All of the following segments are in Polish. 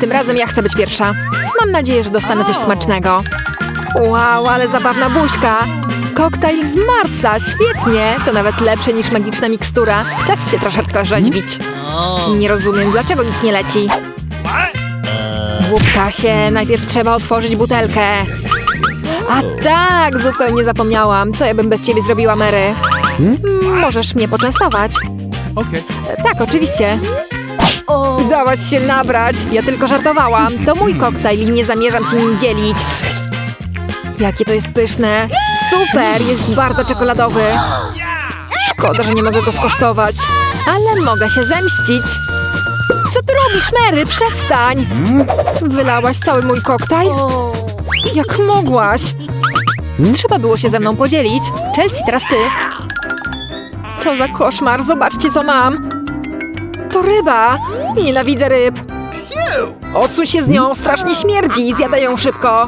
Tym razem ja chcę być pierwsza. Mam nadzieję, że dostanę coś smacznego. Wow, ale zabawna buźka. Koktajl z Marsa, świetnie. To nawet lepsze niż magiczna mikstura. Czas się troszeczkę rzeźbić. Nie rozumiem, dlaczego nic nie leci. Głupta się, najpierw trzeba otworzyć butelkę. A tak, zupełnie zapomniałam. Co ja bym bez ciebie zrobiła, Mary? Mm, Możesz mnie poczęstować. Okay. Tak, oczywiście. Dałaś się nabrać. Ja tylko żartowałam. To mój koktajl i nie zamierzam się nim dzielić. Jakie to jest pyszne. Super, jest bardzo czekoladowy. Szkoda, że nie mogę go skosztować. Ale mogę się zemścić. Co ty robisz, Mary? Przestań! Wylałaś cały mój koktajl? Jak mogłaś? Trzeba było się ze mną podzielić. Chelsea, teraz ty. Co za koszmar, zobaczcie co mam. To ryba! Nienawidzę ryb! Odsuń się z nią, strasznie śmierdzi, zjadaj ją szybko!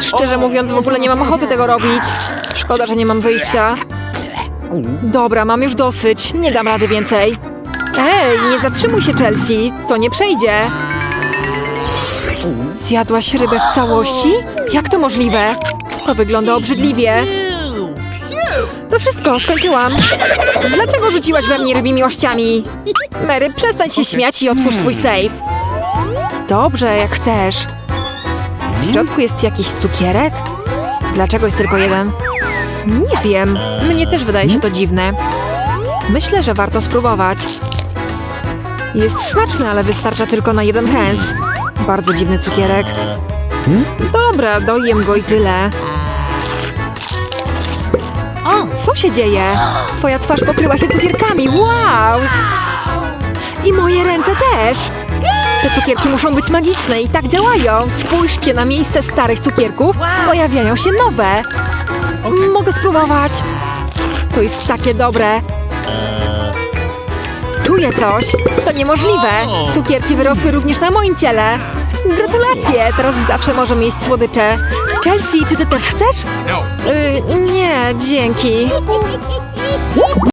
Szczerze mówiąc, w ogóle nie mam ochoty tego robić. Szkoda, że nie mam wyjścia. Dobra, mam już dosyć, nie dam rady więcej. Ej, nie zatrzymuj się, Chelsea, to nie przejdzie. Zjadłaś rybę w całości? Jak to możliwe? To wygląda obrzydliwie. To wszystko, skończyłam. Dlaczego rzuciłaś we mnie rybimi ościami? Mary, przestań się śmiać i otwórz swój safe. Dobrze, jak chcesz. W środku jest jakiś cukierek? Dlaczego jest tylko jeden? Nie wiem. Mnie też wydaje się to dziwne. Myślę, że warto spróbować. Jest smaczny, ale wystarcza tylko na jeden kęs. Bardzo dziwny cukierek. Dobra, dojem go i tyle. Co się dzieje? Twoja twarz pokryła się cukierkami. Wow! I moje ręce też. Te cukierki muszą być magiczne i tak działają. Spójrzcie, na miejsce starych cukierków pojawiają się nowe. Mogę spróbować. To jest takie dobre. Czuję coś. To niemożliwe. Cukierki wyrosły również na moim ciele. Gratulacje! Teraz zawsze możemy jeść słodycze. Chelsea, czy ty też chcesz? No. Y, nie, dzięki.